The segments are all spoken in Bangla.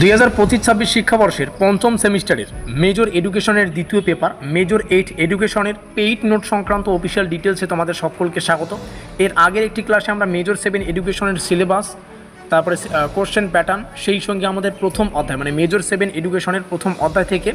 দুই হাজার পঁচিশ ছাব্বিশ শিক্ষাবর্ষের পঞ্চম সেমিস্টারের মেজর এডুকেশনের দ্বিতীয় পেপার, মেজর এইট এডুকেশনের পেইড নোট সংক্রান্ত অফিসিয়াল ডিটেলসে তোমাদের সকলকে স্বাগত। এর আগের একটি ক্লাসে আমরা মেজর সেভেন এডুকেশনের সিলেবাস, তারপরে কোশ্চেন প্যাটার্ন, সেই সঙ্গে আমাদের প্রথম অধ্যায় মানে মেজর সেভেন এডুকেশনের প্রথম অধ্যায় থেকে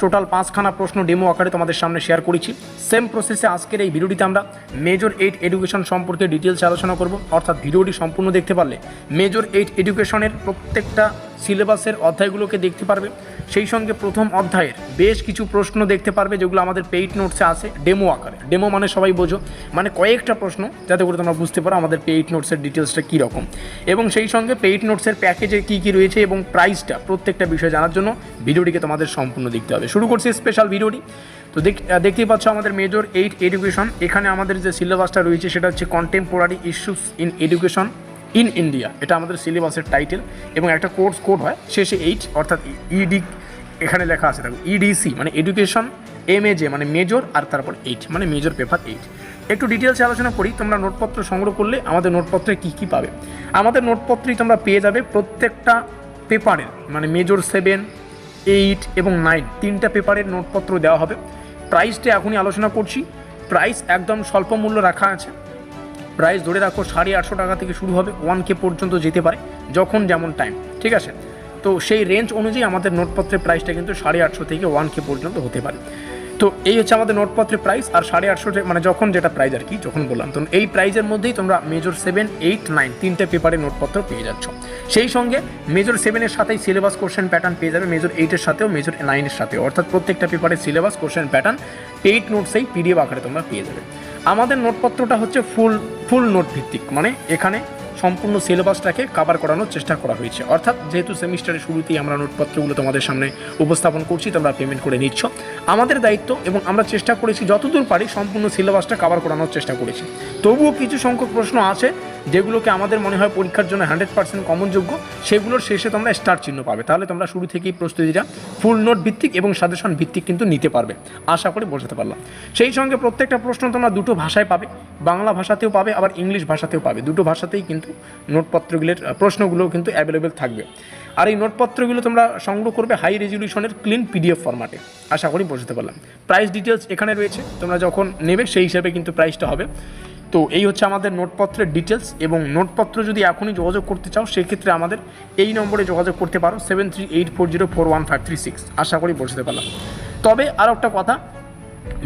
টোটাল পাঁচখানা প্রশ্ন ডেমো আকারে তোমাদের সামনে শেয়ার করেছি। সেম প্রসেসে আজকের এই ভিডিওটিতে আমরা মেজর এইট এডুকেশন সম্পর্কে ডিটেলস আলোচনা করব। অর্থাৎ ভিডিওটি সম্পূর্ণ দেখতে পারলে মেজর এইট এডুকেশনের প্রত্যেকটা সিলেবাসের অধ্যায়গুলোকে দেখতে পারবে। সেই সঙ্গে প্রথম অধ্যায়ের বেশ কিছু প্রশ্ন দেখতে পারবে, যেগুলো আমাদের পেইড নোটসে আছে, ডেমো আকারে। ডেমো মানে সবাই বোঝো। মানে কয়েকটা প্রশ্ন, যাতে করে তোমরা বুঝতে পারো আমাদের পেইড নোটসের ডিটেলসটা কীরকম। এবং সেই সঙ্গে পেইড নোটসের প্যাকেজে কী কী রয়েছে এবং প্রাইসটা প্রত্যেকটা বিষয় জানার জন্য ভিডিওটিকে তোমাদের সম্পূর্ণ দেখতে হবে। শুরু করছি স্পেশাল ভিডিওটি। তো দেখ দেখতেই পাচ্ছ আমাদের মেজর এইট এডুকেশন এখানে আমাদের যে সিলেবাসটা রয়েছে, সেটা হচ্ছে contemporary issues in education in India, এটা আমাদের সিলেবাসের টাইটেল এবং একটা কোর্স কোড হয় শেষে এইট অর্থাৎ ইডি এখানে লেখা আছে, দেখো ইডিসি মানে এডুকেশন এম এ জে মানে মেজর আর তারপর এইট মানে মেজর পেপার এইট একটু ডিটেলসে আলোচনা করি, তোমরা নোটপত্র সংগ্রহ করলে আমাদের নোটপত্রে কী কী পাবে। আমাদের নোটপত্রেই তোমরা পেয়ে যাবে প্রত্যেকটা পেপারের মানে মেজর সেভেন এইট এবং নাইন তিনটা পেপারের নোটপত্র দেওয়া হবে। প্রাইসটা এখনই আলোচনা করছি। প্রাইস একদম স্বল্প মূল্য রাখা আছে। প্রাইস ধরে রাখো সাড়ে আটশো টাকা থেকে শুরু হবে ওয়ান কে পর্যন্ত যেতে পারে, যখন যেমন টাইম ঠিক আছে? তো সেই রেঞ্জ অনুযায়ী আমাদের নোটপত্রের প্রাইসটা কিন্তু সাড়ে আটশো থেকে ওয়ান কে পর্যন্ত হতে পারে। তো এই হচ্ছে আমাদের নোটপত্রের প্রাইস আর সাড়ে আটশো মানে যখন যেটা প্রাইস আর কি, যখন বললাম। তো এই প্রাইজের মধ্যেই তোমরা মেজর সেভেন এইট নাইন তিনটে পেপারের নোটপত্র পেয়ে যাচ্ছ। সেই সঙ্গে মেজর সেভেনের সাথেই সিলেবাস কোশ্চেন প্যাটার্ন পেয়ে যাবে মেজর এইটের সাথেও মেজর নাইনের সাথেও। অর্থাৎ প্রত্যেকটা পেপারের সিলেবাস কোশ্চেন প্যাটার্ন এইট নোটসেই পিডিএফ আকারে তোমরা পেয়ে যাবে। আমাদের নোটপত্রটা হচ্ছে ফুল ফুল নোট ভিত্তিক মানে এখানে সম্পূর্ণ সিলেবাসটাকে কাভার করানোর চেষ্টা করা হয়েছে। অর্থাৎ যেহেতু সেমিস্টারের শুরুতেই আমরা নোটপত্রগুলো তোমাদের সামনে উপস্থাপন করছি, তোমরা পেমেন্ট করে নিচ্ছ। আমাদের দায়িত্ব এবং আমরা চেষ্টা করেছি যতদূর পারি সম্পূর্ণ সিলেবাসটা কাভার করানোর চেষ্টা করেছি। তবুও কিছু সংখ্যক প্রশ্ন আছে যেগুলোকে আমাদের মনে হয় পরীক্ষার জন্য হান্ড্রেড পার্সেন্ট কমনযোগ্য সেগুলোর শেষে তোমরা স্টার চিহ্ন পাবে। তাহলে তোমরা শুরু থেকেই প্রস্তুতিটা ফুল নোট ভিত্তিক এবং সাজেশন ভিত্তিক কিন্তু নিতে পারবে। আশা করে বোঝাতে পারলাম। সেই সঙ্গে প্রত্যেকটা প্রশ্ন তোমরা দুটো ভাষায় পাবে। বাংলা ভাষাতেও পাবে, আবার ইংলিশ ভাষাতেও পাবে। দুটো ভাষাতেই কিন্তু নোটপত্রগুলোর প্রশ্নগুলো কিন্তু অ্যাভেলেবেল থাকবে। আর এই নোটপত্রগুলো তোমরা সংগ্রহ করবে হাই রেজলিউশনের ক্লিন পিডিএফ ফরম্যাটে আশা করি বোঝাতে পারলাম। প্রাইস ডিটেলস এখানে রয়েছে, তোমরা যখন নেবে সেই হিসাবে কিন্তু প্রাইসটা হবে। তো এই হচ্ছে আমাদের নোটপত্রের ডিটেলস এবং নোটপত্র যদি এখনই যোগাযোগ করতে চাও, সেক্ষেত্রে আমাদের এই নম্বরে যোগাযোগ করতে পারো seven three eight four zero four one five three six আশা করি বোঝাতে পারলাম। তবে আর একটা কথা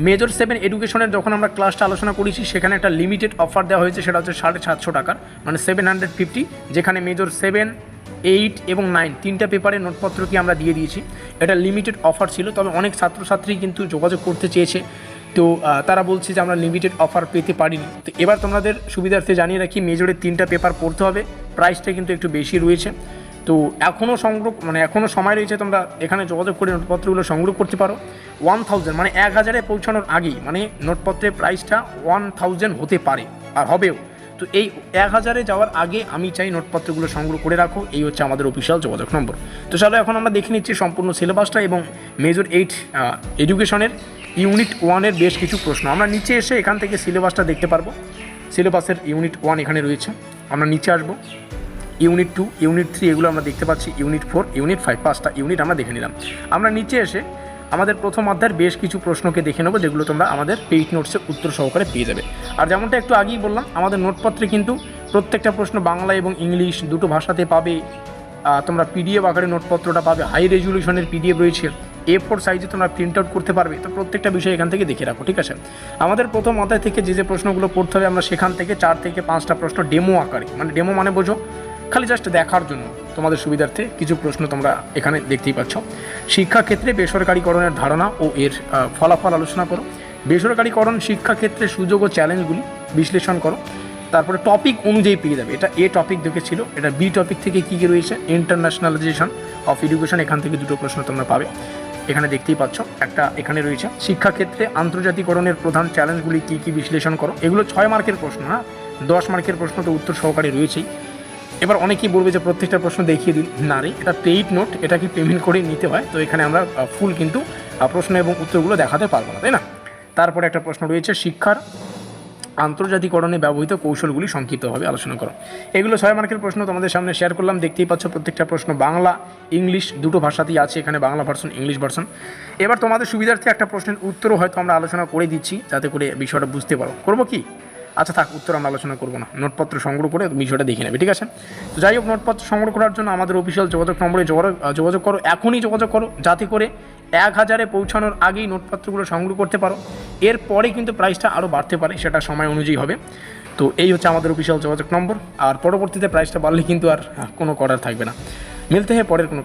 মেজর সেভেন এডুকেশনের যখন আমরা ক্লাসটা আলোচনা করেছি, সেখানে একটা লিমিটেড অফার দেওয়া হয়েছে, সেটা হচ্ছে সাড়ে সাতশো টাকার মানে সেভেন হান্ড্রেড ফিফটি যেখানে মেজর সেভেন এইট এবং নাইন তিনটা পেপারের নোটপত্রকে আমরা দিয়ে দিয়েছি। এটা লিমিটেড অফার ছিল, তবে অনেক ছাত্রছাত্রী কিন্তু যোগাযোগ করতে চেয়েছে। তো তারা বলছে যে আমরা লিমিটেড অফার পেতে পারিনি। তো এবার তোমাদের সুবিধার্থে জানিয়ে রাখি মেজরের তিনটা পেপার পড়তে হবে প্রাইসটা কিন্তু একটু বেশি রয়েছে। তো এখনও সংগ্রহ মানে এখনও সময় রয়েছে তোমরা এখানে যোগাযোগ করে নোটপত্রগুলো সংগ্রহ করতে পারো। ওয়ান থাউজেন্ড মানে এক হাজারে পৌঁছানোর আগেই মানে নোটপত্রের প্রাইসটা ওয়ান থাউজেন্ড হতে পারে আর হবেও। তো এই এক হাজারে যাওয়ার আগে আমি চাই নোটপত্রগুলো সংগ্রহ করে রাখো। এই হচ্ছে আমাদের অফিসিয়াল যোগাযোগ নম্বর। তো চলো এখন আমরা দেখে নিচ্ছি সম্পূর্ণ সিলেবাসটা এবং মেজর এইট এডুকেশনের ইউনিট ওয়ানের বেশ কিছু প্রশ্ন। আমরা নিচে এসে এখান থেকে সিলেবাসটা দেখতে পারব। সিলেবাসের ইউনিট ওয়ান এখানে রয়েছে। আমরা নিচে আসব। ইউনিট টু ইউনিট থ্রি এগুলো আমরা দেখতে পাচ্ছি। ইউনিট ফোর ইউনিট ফাইভ পাঁচটা ইউনিট আমরা দেখে নিলাম। আমরা নিচে এসে আমাদের প্রথম অধ্যায়ের বেশ কিছু প্রশ্নকে দেখে নেব, যেগুলো তোমরা আমাদের পেইড নোটসের উত্তর সহকারে পেয়ে যাবে। আর যেমনটা একটু আগেই বললাম, আমাদের নোটপত্রে কিন্তু প্রত্যেকটা প্রশ্ন বাংলা এবং ইংলিশ দুটো ভাষাতে পাবে। তোমরা পিডিএফ আকারে নোটপত্রটা পাবে। হাই রেজলিউশনের পিডিএফ রয়েছে। এ ফোর সাইজে তোমরা প্রিন্ট আউট করতে পারবে। তো প্রত্যেকটা বিষয় এখান থেকে দেখে রাখো, ঠিক আছে? আমাদের প্রথম অধ্যায় থেকে যে যে প্রশ্নগুলো পড়তে হবে, আমরা সেখান থেকে চার থেকে পাঁচটা প্রশ্ন ডেমো আকারে। মানে ডেমো মানে বোঝো খালি জাস্ট দেখার জন্য। তোমাদের সুবিধার্থে কিছু প্রশ্ন তোমরা এখানে দেখতেই পাচ্ছ। শিক্ষাক্ষেত্রে বেসরকারীকরণের ধারণা ও এর ফলাফল আলোচনা করো। বেসরকারীকরণ, শিক্ষাক্ষেত্রে সুযোগ ও চ্যালেঞ্জগুলি বিশ্লেষণ করো। তারপরে টপিক অনুযায়ী পেয়ে যাবে। এটা এ টপিক দেখেছিল, এটা বি টপিক থেকে কী কী রয়েছে? ইন্টারন্যাশনালাইজেশন অফ এডুকেশন এখান থেকে দুটো প্রশ্ন তোমরা পাবে। এখানে দেখতেই পাচ্ছ, একটা এখানে রয়েছে। শিক্ষাক্ষেত্রে আন্তর্জাতিকরণের প্রধান চ্যালেঞ্জগুলি কী কী বিশ্লেষণ করো? এগুলো ছয় মার্কের প্রশ্ন হ্যাঁ? দশ মার্কের প্রশ্ন তো উত্তর সহকারে রয়েছেই। এবার অনেকেই বলবে যে প্রত্যেকটা প্রশ্ন দেখিয়ে দিন। না রে, এটা পেইড নোট এটা কি পেমেন্ট করে নিতে হয়? তো এখানে আমরা ফুল কিন্তু প্রশ্ন এবং উত্তরগুলো দেখাতে পারব না, তাই না? তারপরে একটা প্রশ্ন রয়েছে, শিক্ষার আন্তর্জাতিকরণে ব্যবহৃত কৌশলগুলি সংক্ষিপ্তভাবে আলোচনা করো। এগুলো ছয় মার্কের প্রশ্ন তোমাদের সামনে শেয়ার করলাম। দেখতেই পাচ্ছ প্রত্যেকটা প্রশ্ন বাংলা, ইংলিশ, দুটো ভাষাতেই আছে এখানে বাংলা ভার্সন ইংলিশ ভার্সন এবার তোমাদের সুবিধার্থে একটা প্রশ্নের উত্তরও হয়তো আমরা আলোচনা করে দিচ্ছি, যাতে করে বিষয়টা বুঝতে পারো। করব কি? আচ্ছা থাক, উত্তর আমরা আলোচনা করব না। নোটপত্র সংগ্রহ করে বিষয়টা দেখে নেবে, ঠিক আছে? তো যাই হোক, নোটপত্র সংগ্রহ করার জন্য আমাদের অফিসিয়াল যোগাযোগ নম্বরে যোগাযোগ করো, এখনই যোগাযোগ করো, যাতে করে এক হাজারে পৌঁছানোর আগেই নোটপত্রগুলো সংগ্রহ করতে পারো। এরপরে কিন্তু প্রাইসটা আরও বাড়তে পারে, সেটা সময় অনুযায়ী হবে। তো এই হচ্ছে আমাদের অফিসিয়াল যোগাযোগ নম্বর, আর পরবর্তীতে প্রাইসটা বাড়লে কিন্তু আর কোনো করার থাকবে না। মিলতে হয় পরের কোনো